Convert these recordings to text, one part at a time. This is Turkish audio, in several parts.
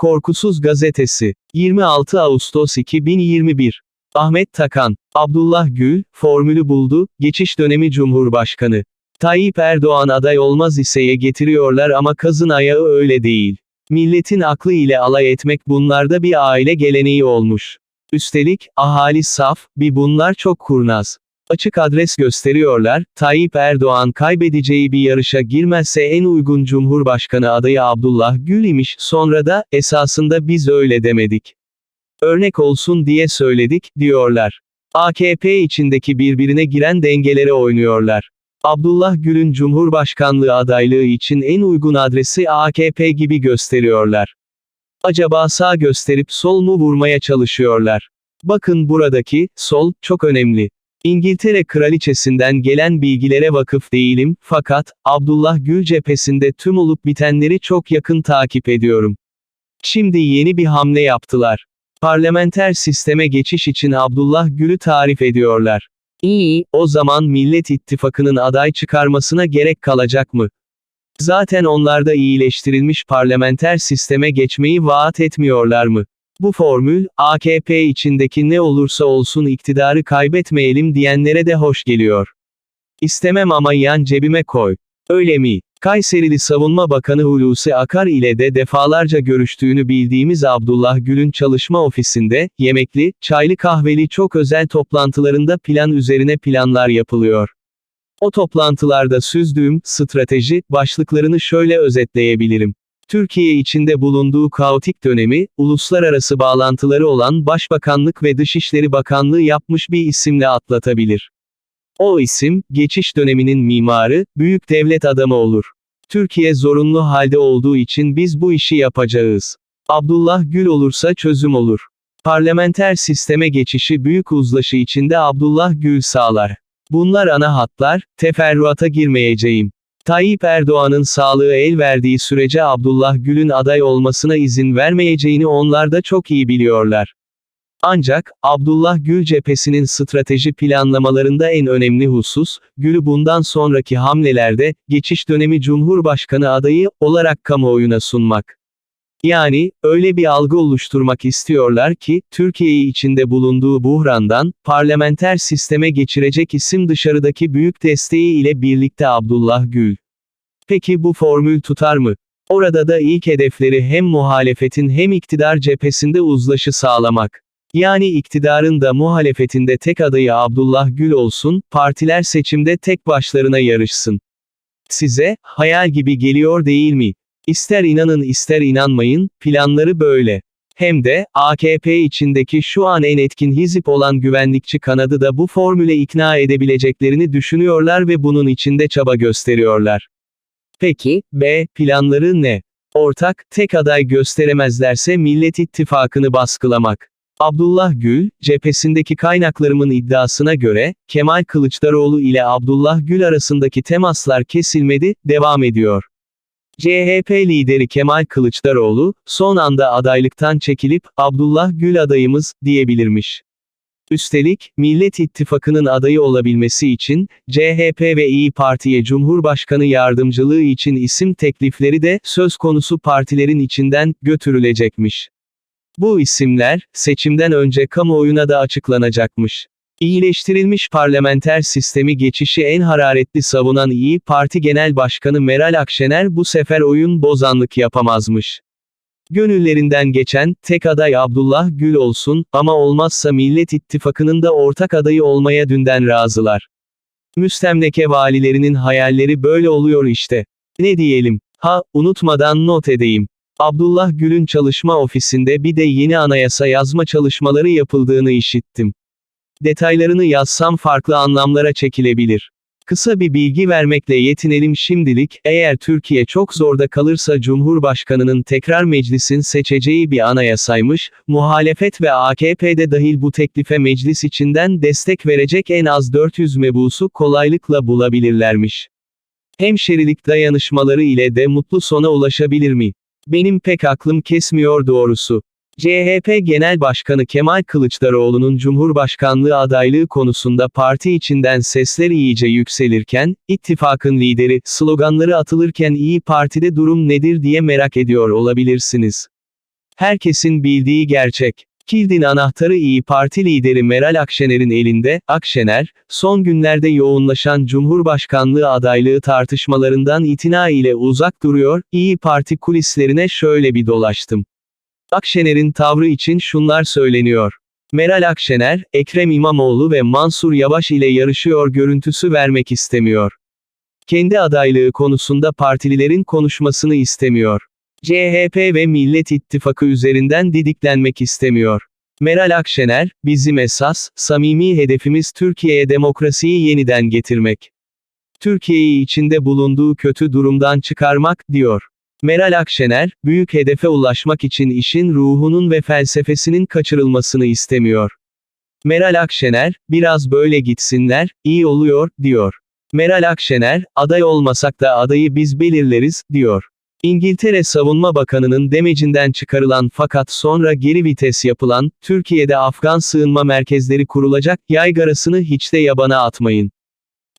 Korkusuz Gazetesi. 26 Ağustos 2021. Ahmet Takan. Abdullah Gül, formülü buldu, geçiş dönemi Cumhurbaşkanı. Tayyip Erdoğan aday olmaz iseye getiriyorlar ama kazın ayağı öyle değil. Milletin aklı ile alay etmek bunlarda bir aile geleneği olmuş. Üstelik, ahali saf, bir bunlar çok kurnaz. Açık adres gösteriyorlar, Tayyip Erdoğan kaybedeceği bir yarışa girmezse en uygun Cumhurbaşkanı adayı Abdullah Gül imiş, sonra da, esasında biz öyle demedik. Örnek olsun diye söyledik, diyorlar. AKP içindeki birbirine giren dengelere oynuyorlar. Abdullah Gül'ün Cumhurbaşkanlığı adaylığı için en uygun adresi AKP gibi gösteriyorlar. Acaba sağ gösterip sol mu vurmaya çalışıyorlar? Bakın buradaki, sol, çok önemli. İngiltere kraliçesinden gelen bilgilere vakıf değilim, fakat, Abdullah Gül cephesinde tüm olup bitenleri çok yakın takip ediyorum. Şimdi yeni bir hamle yaptılar. Parlamenter sisteme geçiş için Abdullah Gül'ü tarif ediyorlar. İyi, o zaman Millet İttifakı'nın aday çıkarmasına gerek kalacak mı? Zaten onlar da iyileştirilmiş parlamenter sisteme geçmeyi vaat etmiyorlar mı? Bu formül, AKP içindeki ne olursa olsun iktidarı kaybetmeyelim diyenlere de hoş geliyor. İstemem ama yan cebime koy. Öyle mi? Kayserili Savunma Bakanı Hulusi Akar ile de defalarca görüştüğünü bildiğimiz Abdullah Gül'ün çalışma ofisinde, yemekli, çaylı kahveli çok özel toplantılarında plan üzerine planlar yapılıyor. O toplantılarda süzdüğüm, strateji, başlıklarını şöyle özetleyebilirim. Türkiye içinde bulunduğu kaotik dönemi, uluslararası bağlantıları olan Başbakanlık ve Dışişleri Bakanlığı yapmış bir isimle atlatabilir. O isim, geçiş döneminin mimarı, büyük devlet adamı olur. Türkiye zorunlu halde olduğu için biz bu işi yapacağız. Abdullah Gül olursa çözüm olur. Parlamenter sisteme geçişi büyük uzlaşı içinde Abdullah Gül sağlar. Bunlar ana hatlar, teferruata girmeyeceğim. Tayyip Erdoğan'ın sağlığı el verdiği sürece Abdullah Gül'ün aday olmasına izin vermeyeceğini onlar da çok iyi biliyorlar. Ancak, Abdullah Gül cephesinin strateji planlamalarında en önemli husus, Gül'ü bundan sonraki hamlelerde, geçiş dönemi Cumhurbaşkanı adayı, olarak kamuoyuna sunmak. Yani, öyle bir algı oluşturmak istiyorlar ki, Türkiye'yi içinde bulunduğu buhrandan, parlamenter sisteme geçirecek isim dışarıdaki büyük desteği ile birlikte Abdullah Gül. Peki bu formül tutar mı? Orada da ilk hedefleri hem muhalefetin hem iktidar cephesinde uzlaşı sağlamak. Yani iktidarın da muhalefetinde tek adayı Abdullah Gül olsun, partiler seçimde tek başlarına yarışsın. Size, hayal gibi geliyor değil mi? İster inanın ister inanmayın, planları böyle. Hem de, AKP içindeki şu an en etkin hizip olan güvenlikçi kanadı da bu formüle ikna edebileceklerini düşünüyorlar ve bunun içinde çaba gösteriyorlar. Peki, B, planları ne? Ortak, tek aday gösteremezlerse Millet İttifakı'nı baskılamak. Abdullah Gül, cephesindeki kaynaklarımın iddiasına göre, Kemal Kılıçdaroğlu ile Abdullah Gül arasındaki temaslar kesilmedi, devam ediyor. CHP lideri Kemal Kılıçdaroğlu, son anda adaylıktan çekilip, Abdullah Gül adayımız, diyebilirmiş. Üstelik, Millet İttifakı'nın adayı olabilmesi için, CHP ve İyi Parti'ye Cumhurbaşkanı yardımcılığı için isim teklifleri de, söz konusu partilerin içinden, götürülecekmiş. Bu isimler, seçimden önce kamuoyuna da açıklanacakmış. İyileştirilmiş parlamenter sistemi geçişi en hararetli savunan İyi Parti Genel Başkanı Meral Akşener bu sefer oyun bozanlık yapamazmış. Gönüllerinden geçen, tek aday Abdullah Gül olsun, ama olmazsa Millet İttifakı'nın da ortak adayı olmaya dünden razılar. Müstemleke valilerinin hayalleri böyle oluyor işte. Ne diyelim? Ha, unutmadan not edeyim. Abdullah Gül'ün çalışma ofisinde bir de yeni anayasa yazma çalışmaları yapıldığını işittim. Detaylarını yazsam farklı anlamlara çekilebilir. Kısa bir bilgi vermekle yetinelim şimdilik, eğer Türkiye çok zorda kalırsa Cumhurbaşkanının tekrar meclisin seçeceği bir anayasaymış, muhalefet ve AKP'de dahil bu teklife meclis içinden destek verecek en az 400 mebusu kolaylıkla bulabilirlermiş. Hemşerilik dayanışmaları ile de mutlu sona ulaşabilir mi? Benim pek aklım kesmiyor doğrusu. CHP Genel Başkanı Kemal Kılıçdaroğlu'nun Cumhurbaşkanlığı adaylığı konusunda parti içinden sesler iyice yükselirken, ittifakın lideri, sloganları atılırken İyi Parti'de durum nedir diye merak ediyor olabilirsiniz. Herkesin bildiği gerçek. Kilidin anahtarı İyi Parti lideri Meral Akşener'in elinde, Akşener, son günlerde yoğunlaşan Cumhurbaşkanlığı adaylığı tartışmalarından itina ile uzak duruyor, İyi Parti kulislerine şöyle bir dolaştım. Akşener'in tavrı için şunlar söyleniyor. Meral Akşener, Ekrem İmamoğlu ve Mansur Yavaş ile yarışıyor görüntüsü vermek istemiyor. Kendi adaylığı konusunda partililerin konuşmasını istemiyor. CHP ve Millet İttifakı üzerinden didiklenmek istemiyor. Meral Akşener, bizim esas, samimi hedefimiz Türkiye'ye demokrasiyi yeniden getirmek. Türkiye'yi içinde bulunduğu kötü durumdan çıkarmak, diyor. Meral Akşener, büyük hedefe ulaşmak için işin ruhunun ve felsefesinin kaçırılmasını istemiyor. Meral Akşener, biraz böyle gitsinler, iyi oluyor, diyor. Meral Akşener, aday olmasak da adayı biz belirleriz, diyor. İngiltere Savunma Bakanı'nın demecinden çıkarılan fakat sonra geri vites yapılan, Türkiye'de Afgan sığınma merkezleri kurulacak, yaygarasını hiç de yabana atmayın.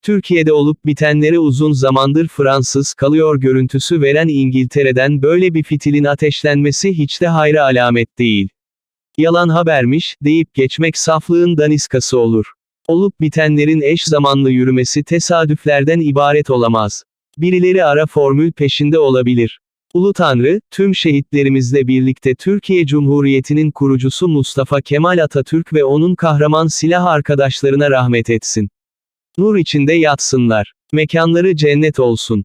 Türkiye'de olup bitenleri uzun zamandır Fransız kalıyor görüntüsü veren İngiltere'den böyle bir fitilin ateşlenmesi hiç de hayra alamet değil. Yalan habermiş, deyip geçmek saflığın daniskası olur. Olup bitenlerin eş zamanlı yürümesi tesadüflerden ibaret olamaz. Birileri ara formül peşinde olabilir. Ulu Tanrı, tüm şehitlerimizle birlikte Türkiye Cumhuriyeti'nin kurucusu Mustafa Kemal Atatürk ve onun kahraman silah arkadaşlarına rahmet etsin. Nur içinde yatsınlar. Mekanları cennet olsun.